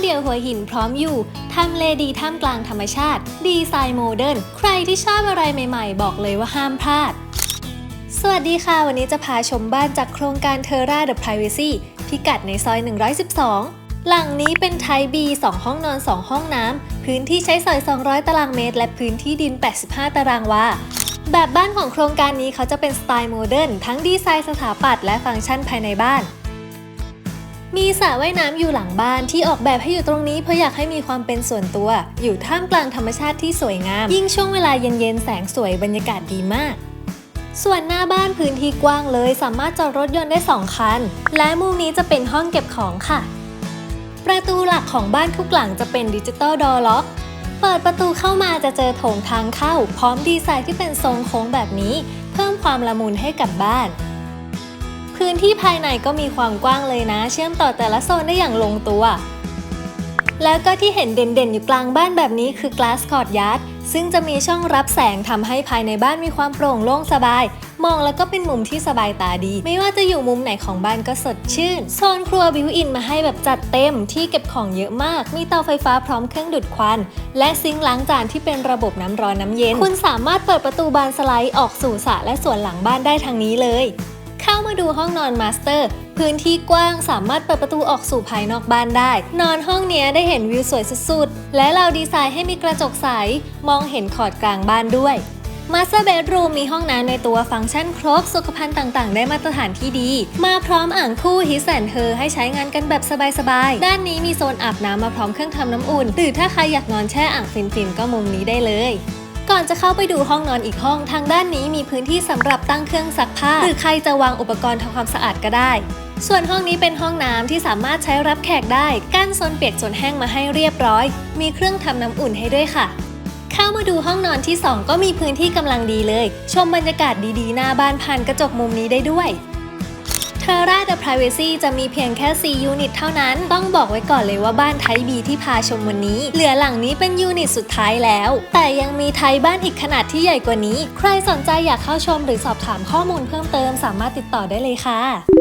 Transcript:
เดี่ยวหัวหินพร้อมอยู่ทำเลดีท่ามกลางธรรมชาติ ดีไซน์โมเดิร์นใครที่ชอบอะไรใหม่ๆ บอกเลยว่าห้ามพลาด สวัสดีค่ะ วันนี้จะพาชมบ้านจากโครงการ Terra The Privacy พิกัดในซอย 112 หลังนี้เป็นไทย B 2 ห้องนอน 2 ห้องน้ำพื้นที่ใช้สอย 200 ตารางเมตร และพื้นที่ดิน 85 ตารางวาแบบบ้านของโครงการนี้เขาจะเป็นสไตล์โมเดิร์นทั้งดีไซน์สถาปัตย์และฟังก์ชันภายในบ้าน มีสระว่ายน้ำอยู่หลังบ้านที่ออกแบบให้อยู่ตรงนี้เพื่ออยากให้มีความเป็นส่วนตัว อยู่ท่ามกลางธรรมชาติที่สวยงาม ยิ่งช่วงเวลาเย็นๆ แสงสวยบรรยากาศดีมาก ส่วนหน้าบ้านพื้นที่กว้างเลย สามารถจอดรถยนต์ได้ 2 คัน และมุมนี้จะเป็นห้องเก็บของค่ะ ประตูหลักของบ้านทุกหลังจะเป็นดิจิตอลดอล็อกเปิดประตูเข้ามาจะเจอโถงทางเข้า พร้อมดีไซน์ที่เป็นทรงโค้งแบบนี้ เพิ่มความละมุนให้กับบ้าน พื้นที่ภายในก็มีความกว้างเลยนะ เชื่อมต่อแต่ละโซนได้อย่างลงตัว แล้วก็ที่เห็นเด่นๆ อยู่กลางบ้านแบบนี้คือ Glass Courtyard ซึ่งจะมีช่องรับแสงทำให้ภายในบ้านมีความโปร่งโล่งสบาย มองแล้วก็เป็นมุมที่สบายตาดี ไม่ว่าจะอยู่มุมไหนของบ้านก็สดชื่น โซนครัวบิวอินมาให้แบบจัดเต็มที่เก็บของเยอะมาก มีเตาไฟฟ้าพร้อมเครื่องดูดควัน และซิงค์ล้างจานที่เป็นระบบน้ำร้อนน้ำเย็น คุณสามารถเปิดประตูบานสไลด์ออกสู่สระและส่วนหลังบ้านได้ทางนี้เลย เข้ามาดูห้องนอนมาสเตอร์ พื้นที่กว้างสามารถเปิดประตูออกสู่ภายนอกบ้านได้ นอนห้องเนี้ยได้เห็นวิวสวยสุดๆ และเราดีไซน์ให้มีกระจกใส มองเห็นขอดกลางบ้านด้วยมาสเตอร์เบดรูมมีห้องน้ำในตัวฟังก์ชันครบ สุขภัณฑ์ต่างๆ ได้มาตรฐานที่ดี มาพร้อมอ่างคู่ฮิสแอนเธอให้ใช้งานกันแบบสบายๆ ด้านนี้มีโซนอาบน้ำมาพร้อมเครื่องทำน้ำอุ่น หรือถ้าใครอยากนอนแช่อ่างฟินๆ ก็มุมนี้ได้เลย ก่อนจะเข้าไปดูห้องนอนอีกห้อง ทางด้านนี้มีพื้นที่สำหรับตั้งเครื่องซักผ้า หรือใครจะวางอุปกรณ์ทำความสะอาดก็ได้ ส่วนห้องนี้เป็นห้องน้ำที่สามารถใช้รับแขกได้ กั้นโซนเปียกโซนแห้งมาให้เรียบร้อย มีเครื่องทำน้ำอุ่นให้ด้วยค่ะเข้ามาดูห้องนอนที่ 2 ก็มีพื้นที่กำลังดีเลย ชมบรรยากาศดีๆ หน้าบ้านผ่านกระจกมุมนี้ได้ด้วย Terra The Privacy จะมีเพียงแค่ 4 ยูนิตเท่านั้น ต้องบอกไว้ก่อนเลยว่าบ้านไทยบีที่พาชมวันนี้ เหลือหลังนี้เป็นยูนิตสุดท้ายแล้ว แต่ยังมีไทยบ้านอีกขนาดที่ใหญ่กว่านี้ ใครสนใจอยากเข้าชมหรือสอบถามข้อมูลเพิ่มเติมสามารถติดต่อได้เลยค่ะ